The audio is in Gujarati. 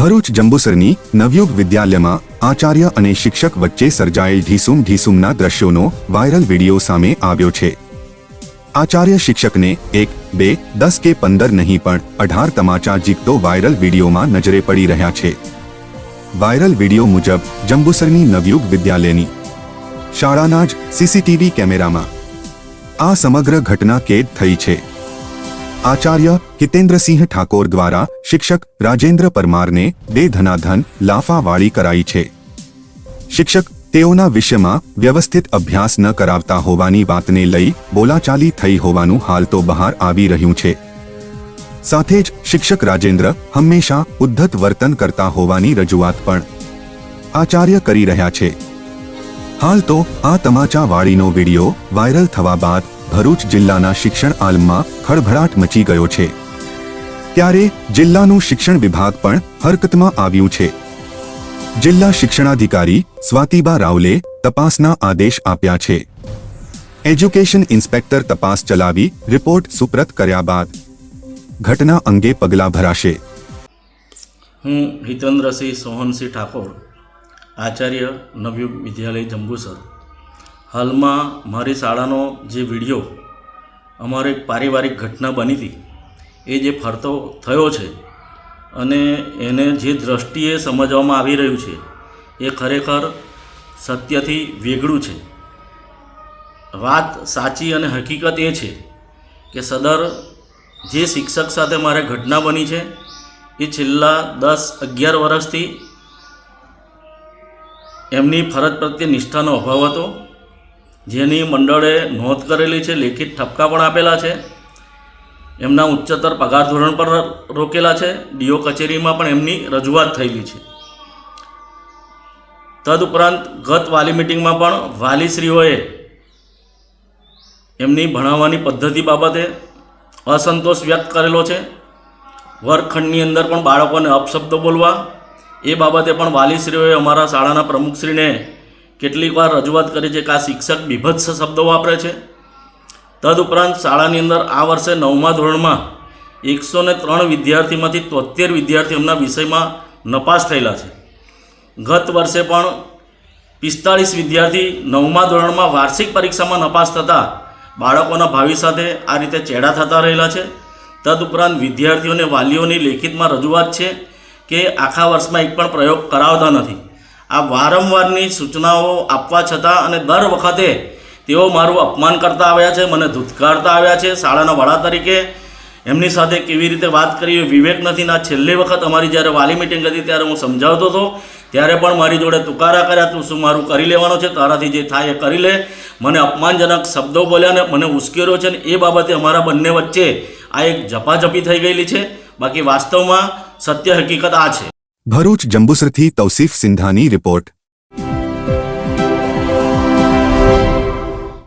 ભરૂચ જંબુસરની નવયુગ વિદ્યાલયમાં આચાર્ય અને શિક્ષક વચ્ચે સર્જાયેલ ઢીસુમ ઢીસુમના દ્રશ્યોનો વાયરલ વીડિયો સામે આવ્યો છે. આચાર્ય શિક્ષકને એક, બે, દસ કે પંદર નહીં પણ અઢાર તમાચા જીકતો વાયરલ વિડીયોમાં નજરે પડી રહ્યા છે. વાયરલ વીડિયો મુજબ જંબુસરની નવયુગ વિદ્યાલયની શાળાના જ સીસીટીવી કેમેરામાં આ સમગ્ર ઘટના કેદ થઈ છે. આચાર્ય હિતેન્દ્રસિંહ ઠાકોર દ્વારા શિક્ષક રાજેન્દ્ર પરમારને બે ધનાધન લાફાવાળી કરાઈ છે. શિક્ષક તેઓના વિષયમાં વ્યવસ્થિત અભ્યાસ ન કરાવતા હોવાની વાતને લઈ બોલાચાલી થઈ હોવાનું હાલ તો બહાર આવી રહ્યું છે. સાથે જ શિક્ષક રાજેન્દ્ર હંમેશા ઉદ્ધત વર્તન કરતા હોવાની રજૂઆત પણ આચાર્ય કરી રહ્યા છે. હાલ તો આ તમાચાવાળીનો વીડિયો વાયરલ થવા બાદ ભરૂચ જિલ્લાના શિક્ષણ આલમમાં ખળભળાટ મચી ગયો છે. ત્યારે જિલ્લાનું શિક્ષણ વિભાગ પણ હરકતમાં આવ્યું છે. જિલ્લા શિક્ષણાધિકારી સ્વાતિબા રાવલે તપાસના આદેશ આપ્યા છે. એજ્યુકેશન ઇન્સ્પેક્ટર તપાસ ચલાવી રિપોર્ટ સુપ્રત કર્યા બાદ ઘટના અંગે પગલાં ભરાશે. હું હિતેન્દ્રસિંહ સોહનસિંહ ઠાકોર, આચાર્ય નવયુગ વિદ્યાલય જંબુસર. હાલમાં મારી શાળાનો જે વીડિયો, અમારે એક પારિવારિક ઘટના બની હતી, એ જે ફરતો થયો છે અને એને જે દ્રષ્ટિએ સમજવામાં આવી રહ્યું છે, એ ખરેખર સત્યથી વેગળું છે. વાત સાચી અને હકીકત એ છે કે સદર જે શિક્ષક સાથે મારે ઘટના બની છે, એ છેલ્લા દસ અગિયાર વર્ષથી એમની ફરજ પ્રત્યે નિષ્ઠાનો અભાવ હતો. જેની મંડળે નોંધ કરેલી છે, લેખિત ઠપકા પણ આપેલા છે. એમના ઉચ્ચતર પગાર ધોરણ પર રોકેલા છે. ડીઓ કચેરીમાં પણ એમની રજૂઆત થયેલી છે. તદઉપરાંત ગત વાલી મિટિંગમાં પણ વાલીશ્રીઓએ એમની ભણાવવાની પદ્ધતિ બાબતે અસંતોષ વ્યક્ત કરેલો છે. વર્ગખંડની અંદર પણ બાળકોને અપશબ્દો બોલવા એ બાબતે પણ વાલીશ્રીઓએ અમારા શાળાના પ્રમુખશ્રીને કેટલીક વાર રજૂઆત કરી છે કે આ શિક્ષક બીભત્સ શબ્દો વાપરે છે. તદઉપરાંત શાળાની અંદર આ વર્ષે નવમા ધોરણમાં એકસો ને ત્રણ વિદ્યાર્થીમાંથી તોતેર વિદ્યાર્થી એમના વિષયમાં નપાસ થયેલા છે. ગત વર્ષે પણ પિસ્તાળીસ વિદ્યાર્થી નવમા ધોરણમાં વાર્ષિક પરીક્ષામાં નપાસ થતાં બાળકોના ભાવિ સાથે આ રીતે ચેડા થતા રહેલા છે. તદઉપરાંત વિદ્યાર્થીઓને વાલીઓની લેખિતમાં રજૂઆત છે કે આખા વર્ષમાં એક પણ પ્રયોગ કરાવતા નથી. આ વારંવારની સૂચનાઓ આપવા છતાં અને દર વખતે તેઓ મારું અપમાન કરતા આવ્યા છે, મને ધૂતકારતા આવ્યા છે. શાળાના વડા તરીકે એમની સાથે કેવી રીતે વાત કરી વિવેક નથી. ના છેલ્લી વખત અમારી જ્યારે વાલી મિટિંગ હતી ત્યારે હું સમજાવતો હતો. ત્યારે પણ મારી જોડે તુકારા કર્યા, તું શું મારું કરી લેવાનો છે? તારાથી જે થાય એ કરી લે. મને અપમાનજનક શબ્દો બોલ્યા ને મને ઉશ્કેર્યો છે ને એ બાબતે અમારા બંને વચ્ચે આ એક ઝપાઝપી થઈ ગયેલી છે. બાકી વાસ્તવમાં સત્ય હકીકત આ છે. ભરૂચ જંબુસરથી તૌસીફ સિંધાની રિપોર્ટ.